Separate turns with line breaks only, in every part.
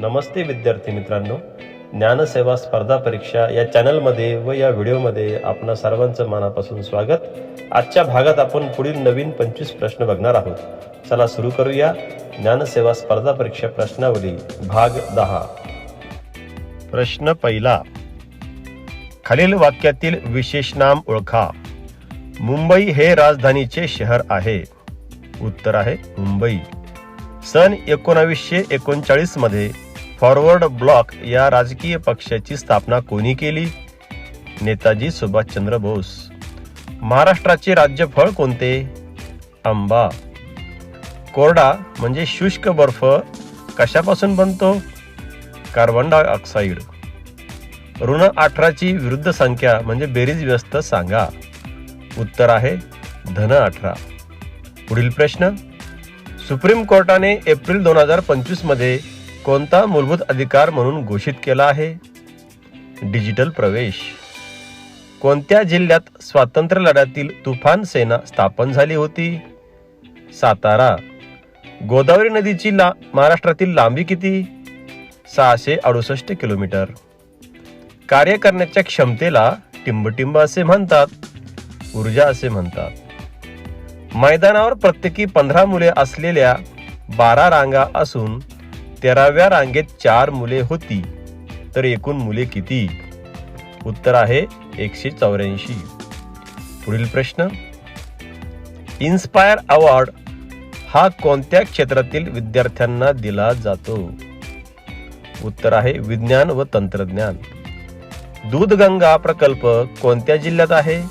नमस्ते विद्यार्थी मित्रांनो. ज्ञानसेवा स्पर्धा परीक्षा या चॅनलमध्ये व या व्हिडिओमध्ये आपणा सर्वांचं मनापासून स्वागत. आजच्या भागात आपण पुढील नवीन पंचवीस प्रश्न बघणार आहोत. चला सुरू करूया. ज्ञानसेवा स्पर्धा परीक्षा प्रश्नावली भाग दहा. प्रश्न पहिला. खालील वाक्यातील विशेष नाम ओळखा. मुंबई हे राजधानीचे शहर आहे. उत्तर आहे मुंबई. सन एकोणावीसशे एकोणचाळीसमध्ये फॉरवर्ड ब्लॉक या राजकीय पक्षाची स्थापना कोणी केली? नेताजी सुभाषचंद्र बोस. महाराष्ट्राचे राज्यफळ कोणते? आंबा. कोरडा म्हणजे शुष्क बर्फ कशापासून बनतो? कार्बन डायऑक्साईड ऋण अठराची विरुद्ध संख्या म्हणजे बेरीज व्यस्त सांगा. उत्तर आहे धन अठरा. पुढील प्रश्न. सुप्रीम कोर्टाने एप्रिल दोन हजार पंचवीसमध्ये कोणता मूलभूत अधिकार म्हणून घोषित केला आहे? डिजिटल प्रवेश. कोणत्या जिल्ह्यात स्वातंत्र्य लढ्यातील तुफान सेना स्थापन झाली होती? सातारा. गोदावरी नदीची ला महाराष्ट्रातील लांबी किती? सहाशे अडुसष्ट किलोमीटर. कार्य करण्याच्या क्षमतेला टिंबटिंब असे म्हणतात. ऊर्जा असे म्हणतात. मैदानावर प्रत्येकी पंधरा मुले असलेल्या बारा रांगा असून तेराव्या रांगेत चार मुले होती. तर एकूण मुले किती? उत्तर आहे एकशे चौऱ्याऐंशी. पुढील प्रश्न. इन्स्पायर अवॉर्ड हा कोणत्या क्षेत्रातील विद्यार्थ्यांना दिला जातो? उत्तर आहे विज्ञान व तंत्रज्ञान. दूधगंगा प्रकल्प कोणत्या जिल्ह्यात आहे?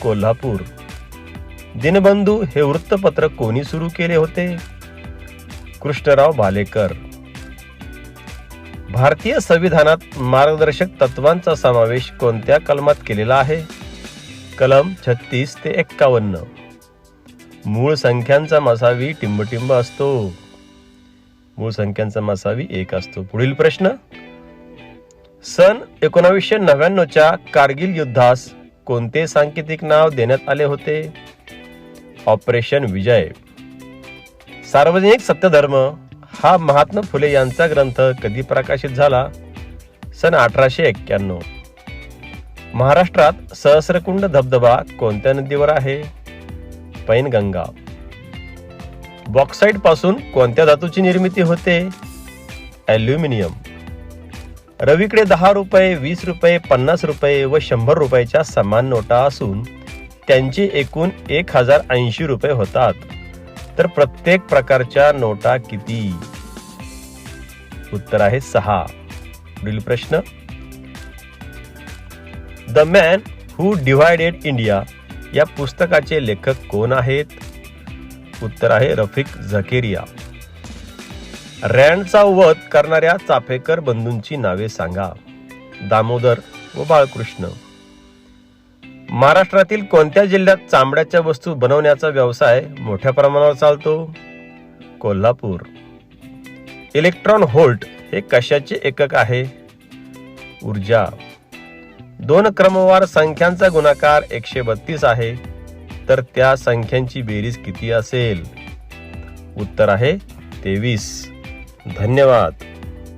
कोल्हापूर. दिनबंधू हे वृत्तपत्र कोणी सुरू केले होते? कृष्णराव भालेकर. भारतीय संविधानात मार्गदर्शक तत्वांचा समावेश कोणत्या कलमात केलेला आहे? कलम छत्तीस ते एक्कावन्न. मूळ संख्यांचा मसावी टिंबटिंब असतो. मूळ संख्यांचा मसावी एक असतो. पुढील प्रश्न. सन एकोणावीसशे नव्याण्णवच्या कारगिल युद्धास कोणते सांकेतिक नाव देण्यात आले होते? ऑपरेशन विजय. सार्वजनिक सत्यधर्म हा महात्मा फुले यांचा ग्रंथ कधी प्रकाशित झाला? सन अठराशे एक्क्याण्णव. महाराष्ट्रात सहस्रकुंड धबधबा कोणत्या नदीवर आहे? पैनगंगा. बॉक्साईटपासून कोणत्या धातूची निर्मिती होते? ॲल्युमिनियम. रवीकडे दहा रुपये वीस रुपये पन्नास रुपये व शंभर रुपयाच्या समान नोटा असून त्यांचे एकूण एक हजार ऐंशी रुपये होतात. तर प्रत्येक प्रकारच्या नोटा किती? उत्तर आहे सहा. पुढील प्रश्न. The man who divided India या पुस्तकाचे लेखक कोण आहेत? उत्तर आहे रफिक झकेरिया. रँडचा वध करणाऱ्या चाफेकर बंधूंची नावे सांगा. दामोदर व बाळकृष्ण. महाराष्ट्रातील कोणत्या जिल्ह्यात चामड्याच्या वस्तू बनवण्याचा व्यवसाय मोठ्या प्रमाणावर चालतो? कोल्हापूर. इलेक्ट्रॉन होल्ट हे कशाचे एकक आहे? ऊर्जा. दोन क्रमवार संख्यांचा गुणाकार एकशे बत्तीस आहे. तर त्या संख्यांची बेरीज किती असेल? उत्तर आहे तेवीस. धन्यवाद.